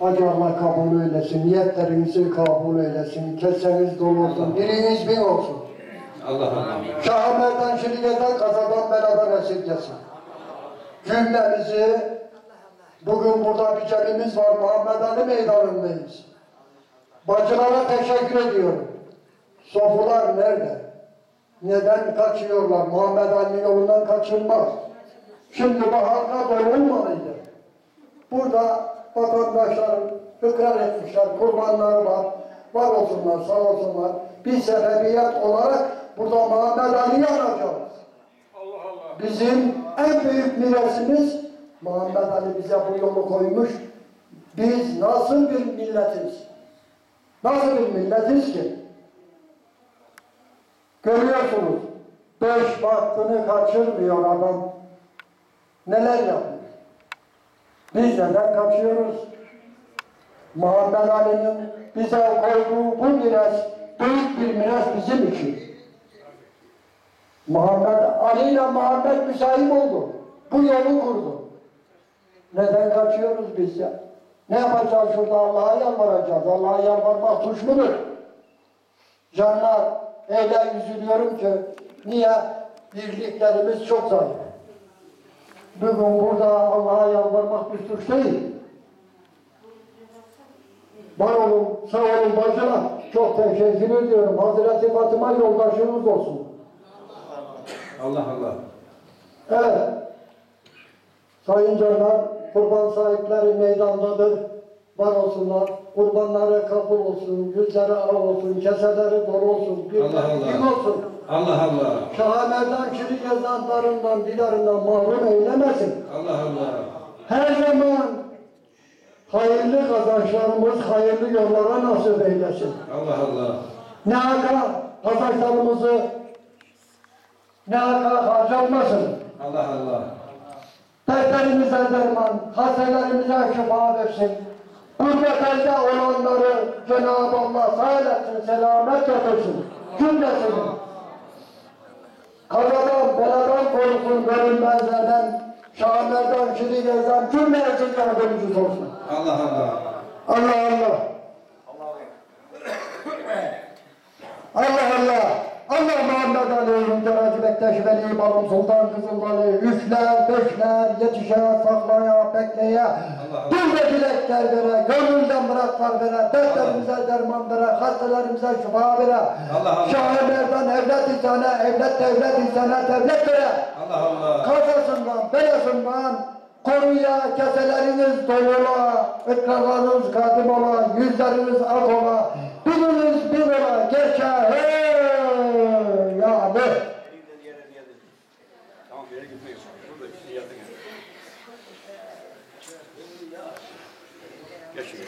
Hacı Allah kabul eylesin, niyetlerinizi kabul eylesin, keseniz dolu olsun, biriniz bin olsun. Allah Allah. Şahamerden şirketten kazadan beladan esirgesin. Cümlemizi bugün burada bir cemimiz var Muhammed Ali Meydanı'ndayız. Bacılara teşekkür ediyorum. Sofular nerede? Neden kaçıyorlar? Muhammed Ali yolundan kaçılmaz. Şimdi bu halka olmalıydı. Burada vatandaşlar ısrar etmişler, kurbanlar var. Var olsunlar, sağ olsunlar. Bir sebebiyet olarak burada Muhammed Ali'yi anacağız. Bizim en büyük mirasımız Muhammed Ali bize bu yolu koymuş. Biz nasıl bir milletiz? Nasıl bir milletiz ki? Görüyorsunuz. Beş vaktini kaçırmıyor adam. Neler yapıyor? Biz neden kaçıyoruz? Muhammed Ali'nin bize koyduğu bu miras, büyük bir miras bizim için. Muhammed Ali ile Muhammed müsahip oldu. Bu yolu kurdu. Neden kaçıyoruz biz ya? Ne yapacağız şurada Allah'a yalvaracağız. Allah'a yalvarmak suç mudur? Canlar öyle üzülüyorum ki niye? Birliklerimiz çok zayıf. Bugün burada Allah'a yalvarmak bir suç değil. Var olun, sağ olun bacılar. Çok teşekkür ediyorum. Hazreti Fatıma yoldaşınız olsun. Allah Allah. Evet. Sayın canlar, kurban sahipleri meydandadır. Var olsunlar. Kurbanları kabul olsun, yüzleri av olsun, keseleri dolu olsun, Allah. bir olsun. Allah Allah. Şahamerdan kiri yazanlarından, dilarından mahrum eylemesin. Allah Allah. Her zaman hayırlı kazançlarımız hayırlı yollara nasip eylesin. Allah Allah. Ne haka kazançlarımızı ne haka harcanmasın. Allah Allah. Dertlerimize derman, hastalarımıza şifa versin. Gurbet elde olanları Cenab-ı Allah sağlasın, selamet getirsin. Cümlesini. Kazadan, beladan korusun, görünmezlerden, şahanlardan, şirin gezden cümlemizin yardımcısı olsun. Allah Allah. Allah Allah. Allah Allah. Allah Muhammed Ali, Cenab-ı Bektaş Veli, Balım Sultan Kızılbalı, üçler, beşler, yetişe, saklaya, bekleye, dilde dilekler vere, gönülden bıraklar vere, dertlerimize derman vere, hastalarımıza şifa vere, Allah. şahimerden evlat insana, evlat devlet insana devlet vere, Allah Allah. kazasından, belasından, koruya, keseleriniz dolula, ikrarlarınız kadim ola, yüzleriniz ak ola, diliniz bir ola, gerçeğe hey ya ne? Tamam bir yere gitmeyiz. Burada işte yatın. Geçin.